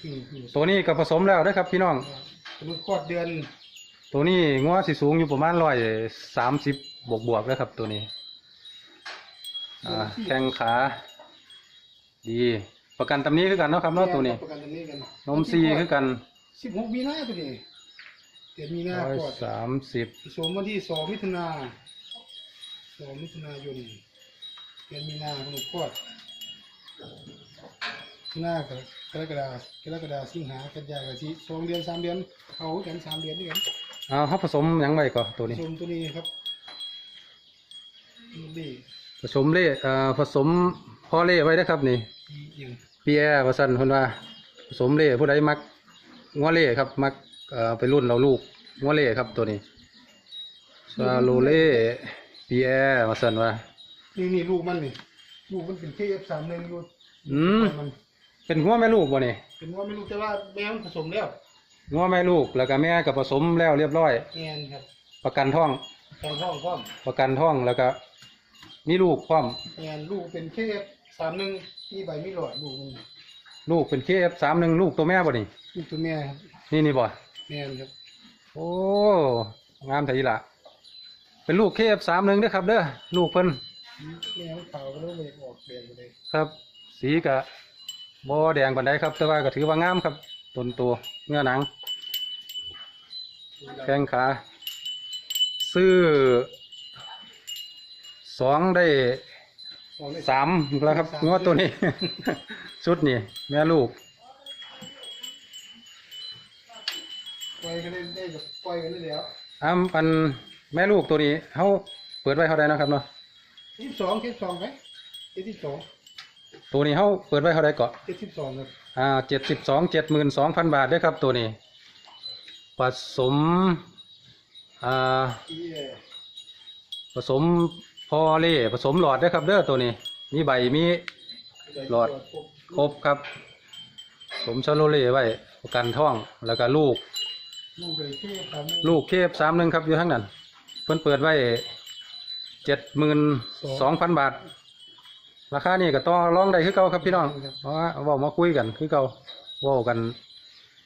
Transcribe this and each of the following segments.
ขึ้นขึ้นตัวนี้ก็ผสมแล้วนะครับพี่น้องลูกคลอดเดือน ตัวนี้งัวสิสูงอยู่ประมาณร้อยสามสิบบวกบวกๆแล้วครับตัวนี้อ่าแข้งขา ดี ประกันตำนี้คือกันเนาะครับเนาะตัวนี้ประกันตรงนี้กันนมซีคือกันสิบหกมีนาตัวนี้เดือนมีนาร้อยคลอดสามสิบผสมวันที่สองมิถุนาสองมิถุนายนเดือนมีนาลูกคลอด หน้ากับกรกฎาคมกรกฎาคมสิงหากันยายนสิสองเดือนสามเดือนเอากันสามเดือนด้วยกันเอาเขาผสมหยังไงก่อนตัวผนี้ สมตัวนี้ครับนี่ผสมเล่เอ่อผสมพ่อเล่ไว้นะครับนี่อย่างเปียว่าซั่นเพิ่นว่า ผสมเล่ผู้ใดมักงัวเล่ครับ มักเอ่อไปรุ่นเราลูกงัวเล่ครับตัวนี้ซาโลเล่เปียว่าซั่นว่า นี่นี่ลูกมันนี่ลูกมันเป็นเคเอฟสามหนึ่งอยู่อืมมัน เป็นงัวแม่ลูกบ่นี่เป็นว่าไม่รู้แต่ว่าแม่มันผสมแล้วงัวแม่ลูกแล้วก็แม่ก็ผสมแล้วเรียบร้อยแอนครับประกันท้อง ทางห้องพร้อมประกันท้องแล้วก็มีลูกพร้อมแอนลูกเป็นเคเอฟสามหนึ่งมีใบมีหลอดลูกมันลูกเป็น KF31 ลูกตัวแม่บ่นี่ลูกตัวแม่ครับนี่นี่บ่แอนครับโอ้งามไทยละเป็นลูก KF31 เด้อครับเด้อลูกเพิ่นแม่มันขาวก็เลยไม่ออกแดงไปเลยครับ สีก็ บ่แดงปานใดครับ แต่ว่าก็ถือว่างามครับต้นตัวเนื้อหนัง แข้งขา ซื้อสองได้สองได้สามแล้วครับงวดตัวนี้ ชุดนี่ แม่ลูกปล่อยกันได้ได้แบบปล่อยกันได้แล้วอ้าอันแม่ลูกตัวนี้เขาเปิดไว้เท่าใดเนาะครับเนาะยี่สิบสองเจ็ดสองไหมเจ็ดสิบสอง ตัวนี้เขาเปิดไว้เท่าใดเกาะเจ็ดสิบสองครับอ่าเจ็ดสิบสองเจ็ดหมื่นสองพันบาทเด้อครับ ตัวนี้ ผสมอ่าที่เอ่อผสมพอเล่ผสมหลอดเด้อครับเด้อตัวนี้ มีใบมีหลอดครบครับ ผสมชาโลเล่ไว้ประกันท้องแล้วก็ลูกลูกเลยเคเอฟสามหนึ่งลูกเคฟสามหนึ่งครับอยู่ทั้งนั้น เพิ่นเปิดไว้เจ็ดหมื่นสองพันบาท ราคานี่ก็ต่อรองได้คือเก่าครับพี่น้องเพราะว่าเว้ามาคุยกันคือเก่าเว้ากัน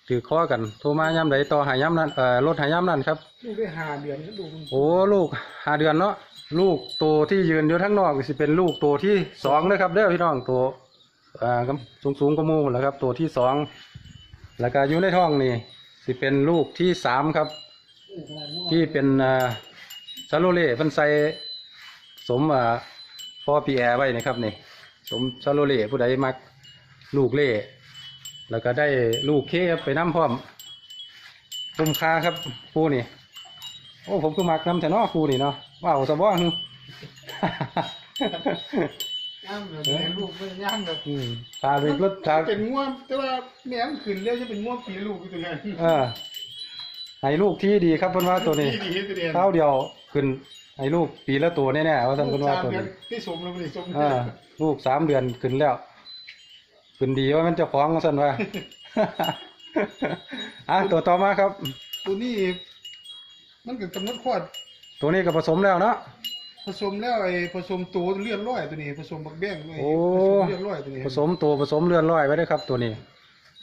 ถือข้อกันโทรมาย้ำใดต่อหาย้ำนั้นเอ่อลดหาย้ำนั้นครับลูกได้ห้าเดือนลูกมันโอ้ลูกหาเดือนเนาะลูกตัวที่ยืนอยู่ทั้งนอกสิเป็นลูกตัวที่สองนะครับเด้อพี่น้องตัวอ่าสูงสูงๆกว่าหมูแล้วครับตัวที่สองแล้วก็อยู่ในท้องนี่สิเป็นลูกที่สามครับลูกขนาดนี้ที่เป็นอ่าซาโลเล่เพิ่นใส่สมอ่า พ่อปีแอร์ไว้นะครับนี่สมซาโลเล่ผู้ใดมักลูกเล่แล้วก็ได้ลูกเคฟไปน้ำพร้อมคุ้มค่าครับผู้นี่โอ้ผมก็มักน้ำแต่นอผู้นี่เนาะว้าวสะบ้องย่างแบบแม่ลูกไม่ย่างแบบอืมตาเป็นรถตาเป็นง่วงแต่ว่าแม่มันขึ้นเรื่อยจะเป็นง่วงปีลูกอยู่ตัวนั้นเออให้ลูกที่ดีครับเพิ่นว่าตัวนี้ดีดีตัวเดียวเท่าเดียวขึ้น ให้ลูกปีละตัวแน่ๆว่าท่านเพิ่นว่าตัวนี้ที่สมแล้วนี่สมอ่าลูกสามเดือนขึ้นแล้วขึ้นดีว่ามันเจะฟ้าของสันว่าอะตัวต่อมาครับ ตัวนี้มันก็กำหนดคลอดตัวนี้ก็ผสมแล้วเนาะผสมแล้วไอ้ผสมตัวเลือดร้อยตัวนี้ผสมบักแบงด้วยโอ้ผสมเลือดร้อยตัวนี้ผสมตัวผสมเลือนร้อยไว้ด้วยครับ ตัวนี้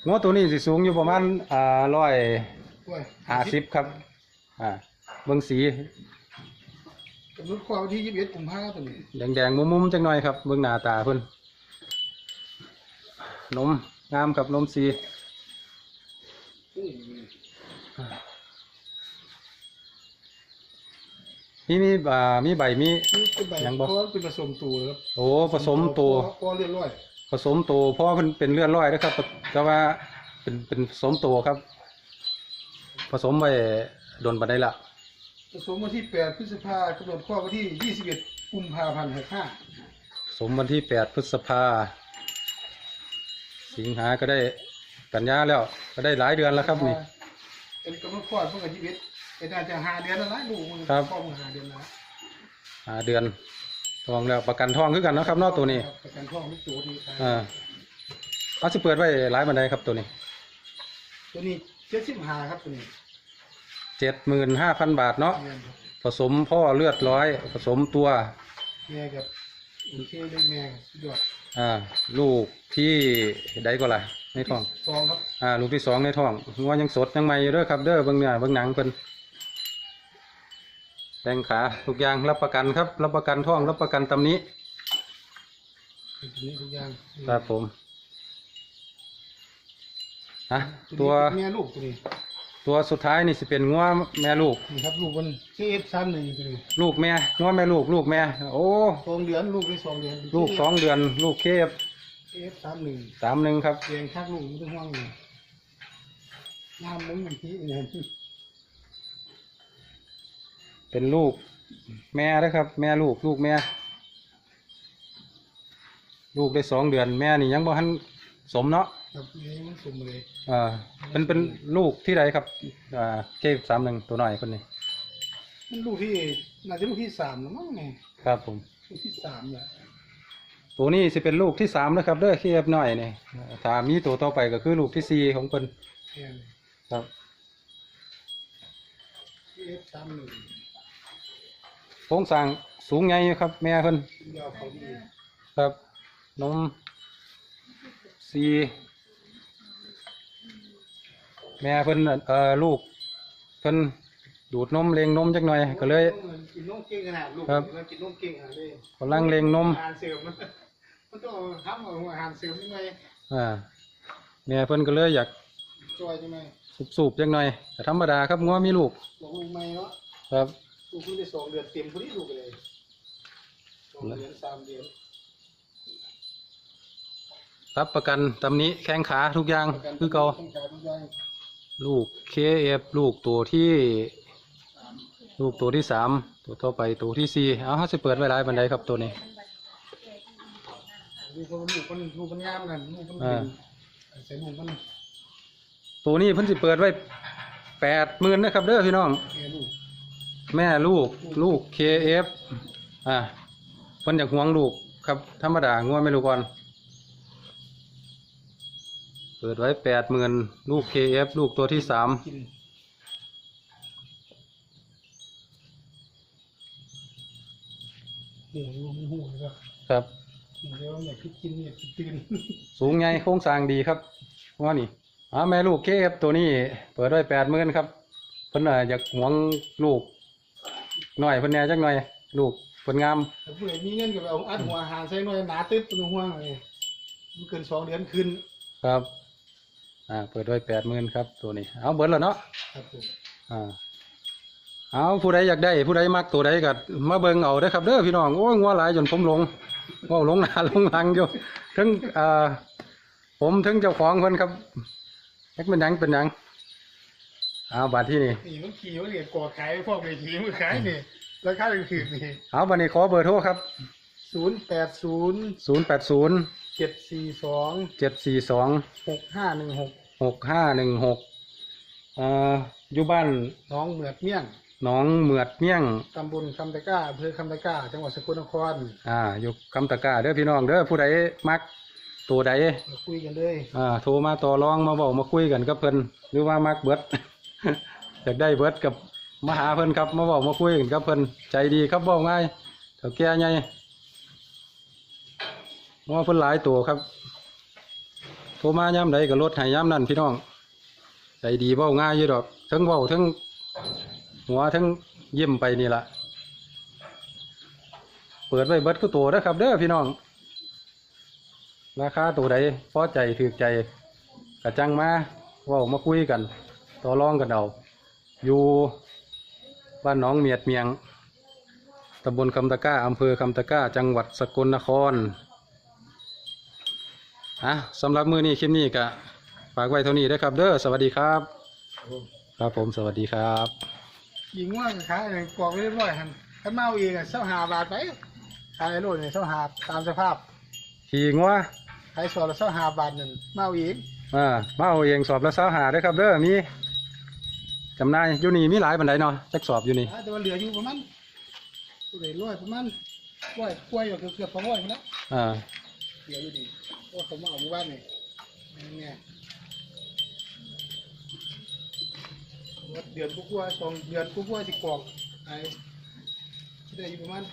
งวตัวนี้สิสูงอยู่ประมาณอ่าร้อยด้วยห้าสิบครับ อ่าเบิ่งสี กำหนดคลอดวันที่ยี่สิบเอ็ดกุมภาพันธ์ตัวนี้แดงๆมุมๆจังหน่อยครับเบิ่งหน้าตาเพิ่นนมงามกับนมสีมีมีอ่ามีใบมี นี่เป็นใบยังบ่ เพราะว่าเป็นผสมตัวครับโอ้ผสมตัว พอเลือดร้อยผสมตัวเพราะมันเป็นเลือดร้อยนะครับแต่ว่าเป็นเป็นผสมตัวครับ ผสมไปโดนบันไดละ ผสมวันที่แปดพฤษภาคมกำหนดคลอดวันที่ยี่สิบเอ็ดกุมภาพันธ์หกห้าผสมวันที่แปดพฤษภา สิงหาก็ได้กันยาแล้ว ก็ได้หลายเดือนแล้วครับนี่ เป็นกำหนดคลอดเพิ่งกับยี่สิบเอ็ดเป็นอาจจะหาเดือนแล้วนะลูกมันครับคลอดมาหาเดือนแล้วหาเดือนทองแล้วประกันทองคือกันเนาะครับเนอกตัวนี้ครับประกันท้องลูกตัวนี้อ่าเอาสิเปิดไว้หลายบันไดครับตัวนี้ตัวนี้เจ็ดสิบห้าครับตัวนี้ เจ็ดหมื่นห้าพันบาทเนาะแม่นครับผสมพ่อเลือดร้อย ผสมตัว แม่กับโอเคได้แม่ครับสุดยอดอ่า ลูกที่ใดก็ล่ะในท้อง สองครับอ่า ลูกที่สองในท้องงัวยังสดยังใหม่อยู่เด้อครับ เด้อเบิ่งเนื้อเบิ่งหนังเพิ่นแดงขาทุกอย่างรับประกันครับ รับประกันท้อง รับประกันตำหนี้ เป็นตัวนี้ทุกอย่างครับผมฮะนี้ตัวเป็นแม่ลูกตัวนี้ ตัวสุดท้ายนี่สิเป็นงัวแม่ลูกนี่ครับลูกมันซีเอฟสามหนึ่งตัวนี้ลูกแม่งัวแม่ลูกลูกแม่โอ้สองเดือนลูกได้สองเดือนลูกสองเดือน ลูกเคฟซีเอฟสามหนึ่งสามหนึ่งครับเรียงคักลูกไม่ต้องห่วงเลยน้ำมุ้งอย่างที่เนี่ยเป็นลูกแม่นะครับ แม่ลูกลูกแม่ ลูกได้สองเดือนแม่นี่ยังบ่ทัน สมเนาะครับนี่มันสุ่มเลยอ่าเป็นเป็นลูกที่ใดครับอ่าเคฟสามหนึ่งตัวน้อยคนนี้ มันลูกที่น่าจะลูกที่สามแล้วมั้งเนี่ยครับผม ลูกที่สามแหละตัวนี้สิเป็นลูกที่สามนะครับเด้อเคฟน้อยนี่ถ้ามีตัวต่อไปก็คือลูกที่สี่ของเพิ่นแอนครับซีเอฟสามหนึ่งโครงสร้างสูงใหญ่อยู่ครับ แม่เพิ่นยาวเขาดีครับนม ซีแม่เพิ่นเอ่อลูกเพิ่นดูดนมเลงนมจักหน่อยก็เลย กินนมเก่งขนาดลูกครับ มันกินนมเก่งขนาดเลยกำลังเลงนมอาหารเสริมมันมันต้องเอาทำเอาอาหารเสริมยังไงอ่าแม่เพิ่นก็เลยอยากจอยยังไงสูบๆจักหน่อยแต่ธรรมดาครับงัวมีลูกบอกลูกไม่เนาะครับ ลูกเพิ่งได้สองเดือนเต็มพอดีลูกเลยสองเดือนสามเดือน รับประกันตำหนี้แข้งขาทุกอย่างคือเก่าแข่งขันทุกอย่างลูกเคเอฟลูกตัวที่ ลูกตัวที่สามตัวต่อไปตัวที่สี่เอาเขาจะเปิดไว้หลายบันไดครับตัวนี้ลูกคนลูกคนลูกคนงามกันลูกคนอ่าใส่ลูกคนตัวนี้เพิ่นสิเปิดไว้แปดหมื่นนะครับเด้อพี่น้องแก่ลูกแม่ลูกลูกเคเอฟอ่าเพิ่นอยากห่วงลูกครับธรรมดางัวไม่รู้ก่อน เปิดไว้แปดหมื่นลูกเคเอฟลูกตัวที่สามกินหูหูหูนะครับครับ เดี๋ยวอยากคิดกินอยากคิดตื่นสูงใหญ่โครงสร้างดีครับว่านี่อ่าแม่ลูกเคเอฟตัวนี้ เปิดไว้แปดหมื่นครับเพิ่นน่ะอยากห่วงลูกหน่อยเพิ่นแหน่จักหน่อย ลูกเพิ่นงามถ้าผู้ใดมีเงินก็ไปเอาอัดหัวอาหารใส่หน่อยหนาตึ๊บเป็นห่วงเลยมันเกินสองเดือนขึ้นครับ อ่าเปิดไว้แปดหมื่นครับตัวนี้ เอาเบิดแล้วเนาะครับผมอ่าเอาผู้ใดอยากได้ ผู้ใดมักตัวใดก็มาเบิ่งเอาเด้อครับเด้อพี่น้องโอ้ยงัวหลายจนผมหลงว่าหลงหน้าหลงหลังอยู่ทั้งอ่าผมทั้งเจ้าของเพิ่นครับเอ็กเป็นหยังเป็นหยังเอาบาดที่นี่นี่มันขี่มันเนี่ยกอดขายพวกเลยขี่มันขายนี่ราคาถือนี่เอาบัดนี้ขอเบอร์โทรครับศูนย์แปดศูนย์ศูนย์แปดศูนย์ เจ็ดสี่สองเจ็ดสี่สองหกห้าหนึ่งหกหกห้าหนึ่งหกอ่าอยู่บ้านน้องเหมือดเมี่ยงหนองเหมือดเมี่ยงตำบลคำตะกร้าอำเภอคำตะกร้าจังหวัดสกลนครอ่าอยู่คำตะกร้าเด้อพี่น้องเด้อผู้ใดมักตัวใดมาคุยกันเลยอ่าโทรมาต่อรองมาบอกมาคุยกันกับเพิ่นหรือว่ามักเบิดอยากได้เบิดกับมาหาเพิ่นครับมาบอกมาคุยกันกับเพิ่นใจดีครับบอกง่ายเถ่าแก่ใหญ่ ว่าเพิ่นหลายตัวครับโทรมาย่ำใดก็ลดให้ย่ำนั่นพี่น้องใจดีเว้าง่ายอยู่ดอกทั้งเว้าทั้งหัวทั้งยิ้มไปนี่ละเปิดไว้เบิดก็ตัวเด้อครับ เด้อพี่น้อง ราคาตัวใดพอใจถือใจกระจังมาว่ามาคุยกัน ต่อรองกันเอาอยู่บ้านหนองเมียดเมียงตำบลคำตะก้าอำเภอคำตะก้า จังหวัดสกลนคร อะสำหรับมือนี้คลิปนี้ก็ฝากไว้เท่านี้นะครับ เด้อสวัสดีครับ ครับผมสวัสดีครับยิงว่าขายอะไรกรอกไว้เรียบร้อยฮันถ้าเมาเองอะเส้าหาบาทไปขายโลดเนี่ยเส้าหาตามสภาพขี่งัวขายสดละเส้าหาบาทหนึ่งเมาเองอ่ามาเอาเองสอบแล้วสาวหาเด้อครับ เด้อมีจำนายอยู่นี่มีหลายบันไดเนาะจักสอบอยู่นี่อ่าแต่ว่าเหลืออยู่ประมาณตัวไหนร้อยประมาณร้อยกล้วยอยู่เกือบๆสองร้อยไปแล้วอ่า เขียวอยู่ดีเพราะว่าผมมาเอาหมู่บ้านนี่นี่ไงว่าเดือนกุ๊กว่าสองเดือนกุ๊กว่าสิกรอกไอ้ได้อยู่ประมาณ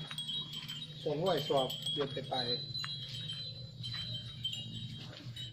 สองร้อยสอบเดือนไปไป